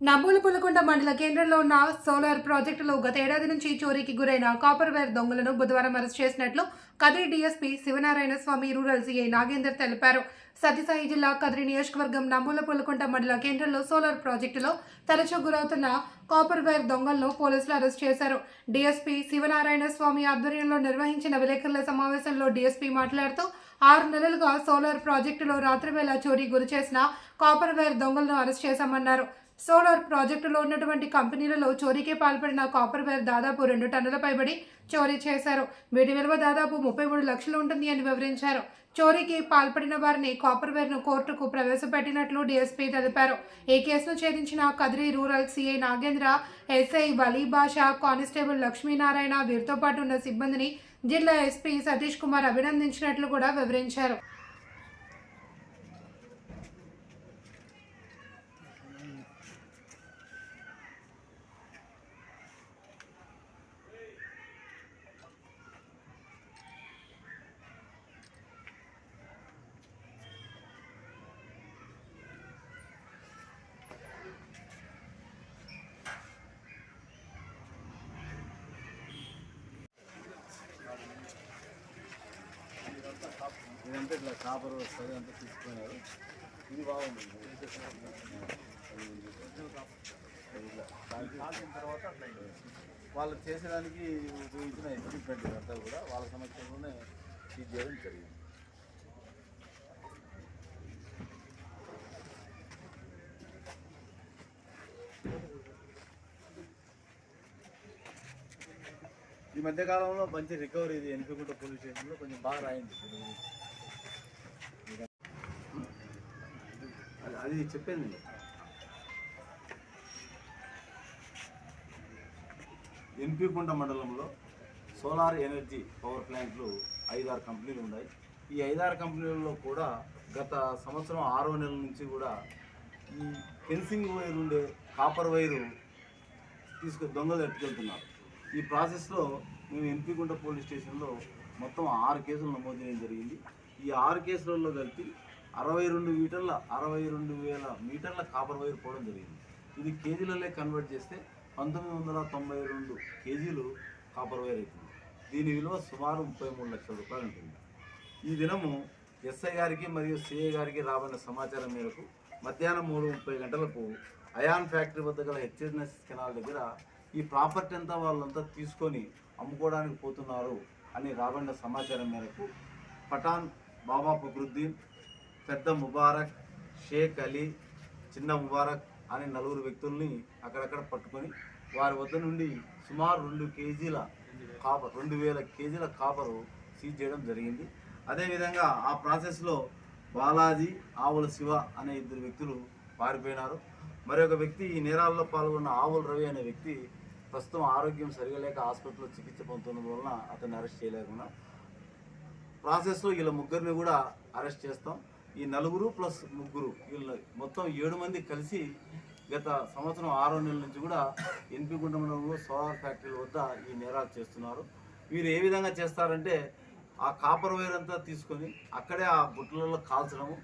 నమ్మూలు పులకొండ మండల కేంద్రంలో ఉన్న సోలార్ ప్రాజెక్టులో గతేడాది నుంచి చోరీకి గురైన కాపర్ వైర్ దొంగలను బుధవారం అరెస్ట్ చేసినట్లు Kadiri DSP Sivanarayana Swamy rural CI Nagender తెలిపారు. సత్యసాయి జిల్లా కదిరి నియోజకవర్గం నమ్మూల పులకొండ మండల కేంద్రంలో సోలార్ ప్రాజెక్టులో తరచూ గురవుతున్న కాపర్ వైర్ దొంగలను పోలీసులు అరెస్ట్ చేశారు. డీఎస్పీ శివనారాయణ స్వామి ఆధ్వర్యంలో నిర్వహించిన విలేకరుల సమావేశంలో డీఎస్పీ మాట్లాడుతూ ఆరు నెలలుగా సోలార్ ప్రాజెక్టులో రాత్రివేళ చోరీ గురి చేసిన కాపర్ వైర్ దొంగలను అరెస్ట్ చేశామన్నారు. సోలార్ ప్రాజెక్టులో ఉన్నటువంటి కంపెనీలలో చోరీకి పాల్పడిన కాపర్ వైర్ దాదాపు రెండు టన్నుల పైబడి చోరీ చేశారు. వీటి విలువ దాదాపు ముప్పై మూడు లక్షలు ఉంటుంది అని వివరించారు. చోరీకి పాల్పడిన వారిని కాపర్ వైర్ను కోర్టుకు ప్రవేశపెట్టినట్లు డీఎస్పీ తెలిపారు. ఈ కేసును ఛేదించిన Kadiri rural CI Nagendra SI Vali Basha constable Lakshminarayana వీరితో పాటు ఉన్న సిబ్బందిని జిల్లా ఎస్పీ సతీష్ కుమార్ అభినందించినట్లు కూడా వివరించారు. ఇట్లా కాపర్ వస్తుంది అంతా తీసుకున్నారు. ఇది బాగుంది. తర్వాత అట్లా వాళ్ళు చేసేదానికి ఉపయోగించిన ఎక్విప్మెంట్ అంతా కూడా వాళ్ళ సమక్షంలోనే ఇది చేయడం జరిగింది. ఈ మధ్యకాలంలో మంచి రికవరీ ఇది ఎన్పికుంట పోలీస్ స్టేషన్లో కొంచెం బాగా రాయింది దీని గురించి. అది- చెప్పింది చెప్పాను ఎన్పికుంట మండలంలో సోలార్ ఎనర్జీ పవర్ ప్లాంట్లు ఐదారు కంపెనీలు ఉన్నాయి. ఈ ఐదారు కంపెనీలలో కూడా గత సంవత్సరం ఆరో నెలల నుంచి కూడా ఈ ఫెన్సింగ్ వైర్ ఉండే కాపర్ వైరు తీసుకు దొంగలు ఎట్టుకెళ్తున్నారు ఈ ప్రాసెస్లో మేము ఎంపీగుంట పోలీస్ స్టేషన్లో మొత్తం ఆరు కేసులు నమోదు చేయడం జరిగింది. ఈ ఆరు కేసులలో కలిపి అరవై రెండు మీటర్ల అరవై రెండు వేల మీటర్ల కాపర్ వైర్ పోవడం జరిగింది. ఇది కేజీలలో కన్వర్ట్ చేస్తే పంతొమ్మిది వందల తొంభై రెండు కేజీలు కాపర్ వైర్ అవుతుంది. దీని విలువ సుమారు ముప్పై మూడు లక్షల రూపాయలు ఉంటుంది. ఈ దినము ఎస్ఐ గారికి మరియు సిఐ గారికి రాబడిన సమాచారం మేరకు మధ్యాహ్నం మూడు ముప్పై గంటలకు అయాన్ ఫ్యాక్టరీ వద్ద గల హెచ్ఎన్ఎస్ కెనాల్ దగ్గర ఈ ప్రాపర్టీ అంతా వాళ్ళంతా తీసుకొని అమ్ముకోవడానికి పోతున్నారు అని రాబడిన సమాచారం మేరకు పఠాన్ బాబా ఫక్రుద్దీన్ పెద్ద ముబారక్ షేక్ అలీ చిన్న ముబారక్ అనే నలుగురు వ్యక్తుల్ని అక్కడక్కడ పట్టుకొని వారి వద్ద నుండి సుమారు రెండు కేజీల కాపర్ రెండు వేల కేజీల కాపరు సీజ్ చేయడం జరిగింది. అదేవిధంగా ఆ ప్రాసెస్లో బాలాజీ ఆవుల శివ అనే ఇద్దరు వ్యక్తులు పారిపోయినారు. మరొక వ్యక్తి ఈ నేరాల్లో పాల్గొన్న ఆవుల రవి అనే వ్యక్తి ప్రస్తుతం ఆరోగ్యం సరిగా లేక హాస్పిటల్లో చికిత్స పొందుతున్నందు వలన అతన్ని అరెస్ట్ చేయలేకుండా ప్రాసెస్లో వీళ్ళ ముగ్గురిని కూడా అరెస్ట్ చేస్తాం. ఈ నలుగురు ప్లస్ ముగ్గురు వీళ్ళు మొత్తం ఏడు మంది కలిసి గత సంవత్సరం ఆరో నెలల నుంచి కూడా ఎన్పిగుంట మండలంలో సోలార్ ఫ్యాక్టరీల వద్ద ఈ నేరాలు చేస్తున్నారు. వీరు ఏ విధంగా చేస్తారంటే ఆ కాపర్ వైర్ అంతా తీసుకొని అక్కడే ఆ బుట్టలలో కాల్చడము.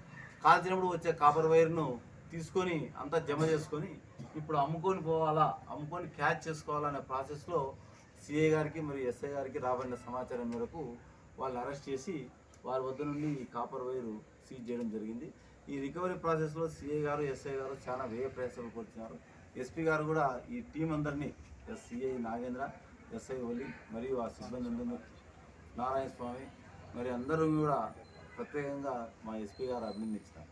కాల్చినప్పుడు వచ్చే కాపర్ వైర్ను తీసుకొని అంతా జమ చేసుకొని ఇప్పుడు అమ్ముకొని పోవాలా అమ్ముకొని క్యాచ్ చేసుకోవాలనే ప్రాసెస్లో సిఏ గారికి మరియు ఎస్ఐ గారికి రాబడిన సమాచారం మేరకు వాళ్ళు అరెస్ట్ చేసి వారి వద్ద నుండి ఈ కాపర్ వైరు సీజ్ చేయడం జరిగింది. ఈ రికవరీ ప్రాసెస్లో సిఐ గారు ఎస్ఐ గారు చాలా వ్యయ ప్రయాసాలు కూర్చున్నారు. ఎస్పీ గారు కూడా ఈ టీం అందరినీ ఎస్సీఐ నాగేంద్ర ఎస్ఐ ఒలి మరియు ఆ సిబ్బంది అందరినీ నారాయణ స్వామి మరి అందరూ కూడా ప్రత్యేకంగా మా ఎస్పీ గారు అభినందిస్తారు